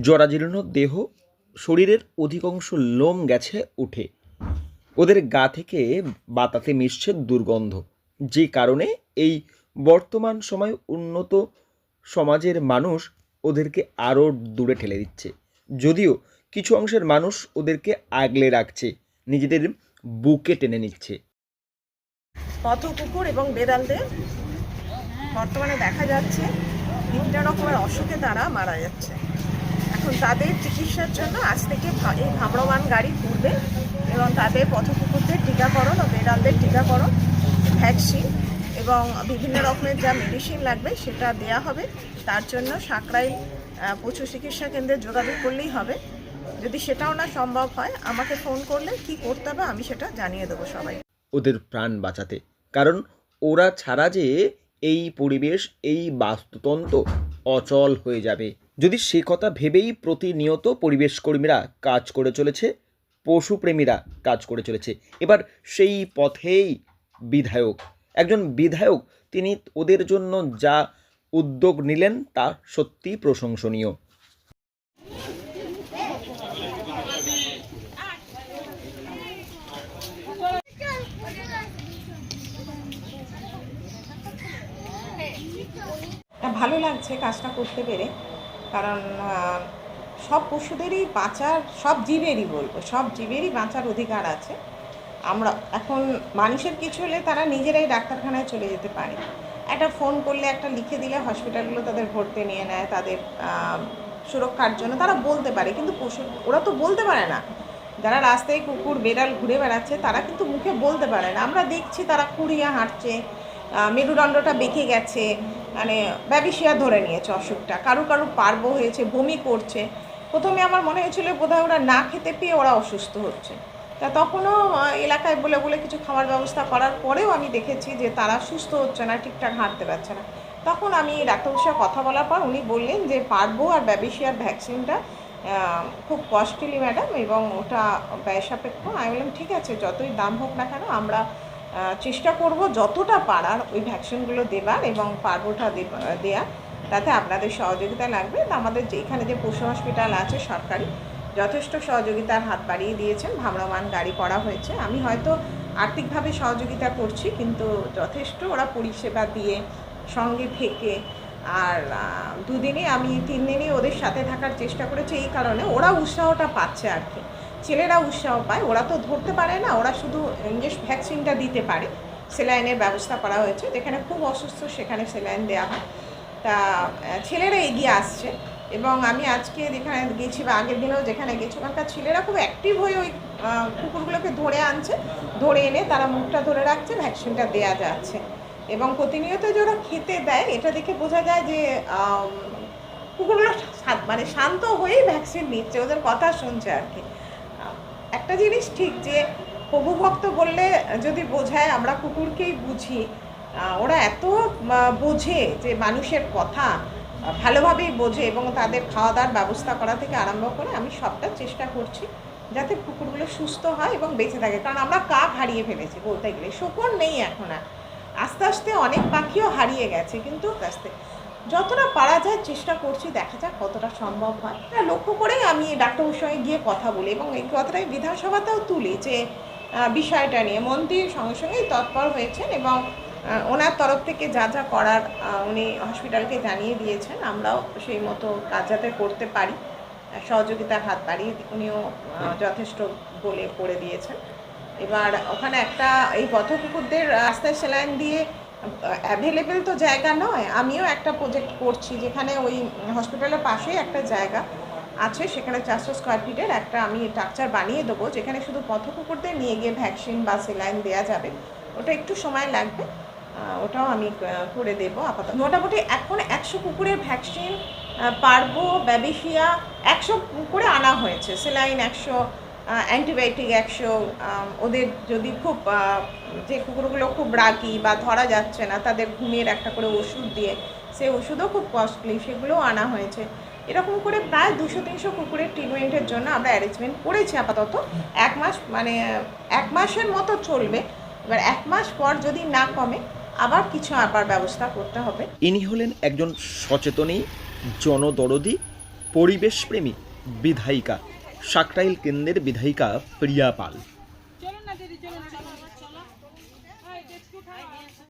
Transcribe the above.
জরাজীর্ণ দেহ শরীরের অধিকাংশ লোম গেছে উঠে। ওদের গা থেকে বাতাতে মিশছে দুর্গন্ধ, যে কারণে এই বর্তমান সময় উন্নত সমাজের মানুষ ওদেরকে আরও দূরে ঠেলে দিচ্ছে। যদিও কিছু অংশের মানুষ ওদেরকে আগলে রাখছে, নিজেদের বুকে টেনে নিচ্ছে। পথ কুকুর এবং বেড়ালদের বর্তমানে দেখা যাচ্ছে বিভিন্ন রকমের অসুখে তারা মারা যাচ্ছে। এখন তাদের চিকিৎসার জন্য আজ থেকে এই ভ্রাম্যমান গাড়ি ঘুরবে এবং তাদের পথ কুকুরদের টিকাকরণ ও বেড়ালদের টিকাকরণ ভ্যাকসিন এবং বিভিন্ন রকমের যা মেডিসিন লাগবে সেটা দেয়া হবে। তার জন্য আহ, পশু চিকিৎসা কেন্দ্রে যোগাযোগ করলেই হবে। যদি সেটাও না সম্ভব হয় আমাকে ফোন করলে কি করতে হবে আমি সেটা জানিয়ে দেবো সবাই ওদের প্রাণ বাঁচাতে। কারণ ওরা ছাড়া যে এই পরিবেশ এই বাস্তুতন্ত্র অচল হয়ে যাবে। যদি সে কথা ভেবেই প্রতিনিয়ত পরিবেশ কর্মীরা কাজ করে চলেছে পশুপ্রেমীরা কাজ করে চলেছে, এবার সেই পথেই বিধায়ক। একজন বিধায়ক, তিনি ওদের জন্য যা উদ্যোগ নিলেন তা সত্যি প্রশংসনীয়। ভালো লাগছে কাজটা করতে পেরে। কারণ সব পশুদেরই বাঁচার, সব জীবেরই বলব, সব জীবেরই বাঁচার অধিকার আছে। আমরা এখন মানুষের কিছু হলে তারা নিজেরাই ডাক্তারখানায় চলে যেতে পারে। একটা ফোন করলে, একটা লিখে দিলে হসপিটালগুলো তাদের ভর্তি নিয়ে নেয়, তাদের সুরক্ষার জন্য। তারা বলতে পারে, কিন্তু পশু, ওরা তো বলতে পারে না। যারা রাস্তায় কুকুর, বেড়াল ঘুরে বেড়াচ্ছে, তারা কিন্তু মুখে বলতে পারে না। আমরা দেখছি তারা কুড়িয়ে হাঁটছে মেরুদণ্ডটা বেঁকে গেছে মানে ব্যাবিসিয়া ধরে নিয়েছে অসুখটা। কারও কারও পার্ব হয়েছে, বমি করছে। প্রথমে আমার মনে হয়েছিল বোধহয় ওরা না খেতে পেয়ে ওরা অসুস্থ হচ্ছে। তা তখনও এলাকায় বলে বলে কিছু খাওয়ার ব্যবস্থা করার পরেও আমি দেখেছি যে তারা সুস্থ হচ্ছে না, ঠিকঠাক হাঁটতে পারছে না। তখন আমি ডাক্তারবাবুর সাথে কথা বলার পর উনি বললেন যে পারব আর ব্যাবিসিয়ার ভ্যাকসিনটা খুব কস্টলি ম্যাডাম এবং ওটা ব্যয় সাপেক্ষ। আমি বললাম, ঠিক আছে, যতই দাম হোক না কেন, আমরা চেষ্টা করব যতটা পারার ওই ভ্যাকসিনগুলো দেবার এবং পারবোটা দেওয়া তাতে আপনাদের সহযোগিতা লাগবে। আমাদের যেখানে যে পশু হসপিটাল আছে সরকারি, যথেষ্ট সহযোগিতার হাত বাড়িয়ে দিয়েছেন। ভ্রাম্যমান গাড়ি করা হয়েছে। আমি হয়তো আর্থিকভাবে সহযোগিতা করছি, কিন্তু যথেষ্ট ওরা পরিষেবা দিয়ে সঙ্গে থেকে আর দুদিনে আমি তিন দিনই ওদের সাথে থাকার চেষ্টা করেছি। এই কারণে ওরা উৎসাহটা পাচ্ছে আর কি। ছেলেরা উৎসাহ পায়। ওরা তো ধরতে পারে না, ওরা শুধু ইঞ্জেক্ট ভ্যাকসিনটা দিতে পারে। সেলাইনের ব্যবস্থা করা হয়েছে। যেখানে খুব অসুস্থ, সেখানে সেলাইন দেওয়া হয়। তা ছেলেরা এগিয়ে আসছে। এবং আমি আজকে যেখানে গেছি বা আগের দিনেও যেখানে গেছি, ওখানকার ছেলেরা খুব অ্যাক্টিভ হয়ে ওই কুকুরগুলোকে ধরে আনছে। ধরে এনে তারা মুখটা ধরে রাখছে, ভ্যাকসিনটা দেওয়া যাচ্ছে। এবং প্রতিনিয়ত যে ওরা খেতে দেয়, এটা দেখে বোঝা যায় যে কুকুরগুলো মানে শান্ত হয়েই ভ্যাকসিন নিচ্ছে। ওদের কথা শুনছে আর কি। একটা জিনিস ঠিক যে প্রভুভক্ত বললে যদি বোঝায়, আমরা কুকুরকেই বুঝি। ওরা এত বোঝে যে মানুষের কথা ভালোভাবেই বোঝে এবং তাদের খাওয়া দাওয়ার ব্যবস্থা করা থেকে আরম্ভ করে আমি সবটা চেষ্টা করছি যাতে কুকুরগুলো সুস্থ হয় এবং বেঁচে থাকে। কারণ আমরা কাক হারিয়ে ফেলেছি বলতে গেলে শকুন নেই এখন আর। আস্তে আস্তে অনেক পাখিও হারিয়ে গেছে, কিন্তু আস্তে আস্তে যতটা পারা যায় চেষ্টা করছি, দেখা যাক কতটা সম্ভব হয়। এটা লক্ষ্য করেই আমি ডাক্তারবাবুর সঙ্গে গিয়ে কথা বলি এবং এই কথাটা আমি বিধানসভাতেও তুলি যে বিষয়টা নিয়ে। মন্ত্রীর সঙ্গে সঙ্গেই তৎপর হয়েছেন এবং ওনার তরফ থেকে যা যা করার উনি হসপিটালকে জানিয়ে দিয়েছেন, আমরাও সেই মতো কাজ যাতে করতে পারি। সহযোগিতার হাত বাড়িয়ে উনিও যথেষ্ট বলে করে দিয়েছেন। এবার ওখানে একটা এই পথকুকুরদের রাস্তায় সেলাইন দিয়ে অ্যাভেলেবেল তো জায়গা নয়। আমিও একটা প্রজেক্ট করছি যেখানে ওই হসপিটালের পাশেই একটা জায়গা আছে, সেখানে চারশো স্কোয়ার ফিটের একটা আমি স্ট্রাকচার বানিয়ে দেবো, যেখানে শুধু পথকুকুরদের নিয়ে গিয়ে ভ্যাকসিন বা সেলাইন দেওয়া যাবে। ওটা একটু সময় লাগবে। ওটাও আমি করে দেবো আপাতত। মোটামুটি এখন একশো কুকুরের ভ্যাকসিন পারব ব্যাবিসিয়া একশো করে আনা হয়েছে। সেলাইন একশো অ্যান্টিবায়োটিক একশো ওদের যদি খুব যে কুকুরগুলো খুব রাগি বা ধরা যাচ্ছে না, তাদের ঘুমিয়ে একটা করে ওষুধ দিয়ে সেই ওষুধও খুব কস্টলি সেগুলোও আনা হয়েছে। এরকম করে প্রায় দুশো তিনশো কুকুরের ট্রিটমেন্টের জন্য আমরা অ্যারেঞ্জমেন্ট করেছি আপাতত। এক মাস মানে এক মাসের মতো চলবে। এবার এক মাস পর যদি না কমে, আবার কিছু আবার ব্যবস্থা করতে হবে। ইনি হলেন একজন সচেতনী, জনদরদি, পরিবেশপ্রেমী বিধায়িকা। সাকরাইল কেন্দ্রের বিধায়িকা প্রিয়া পাল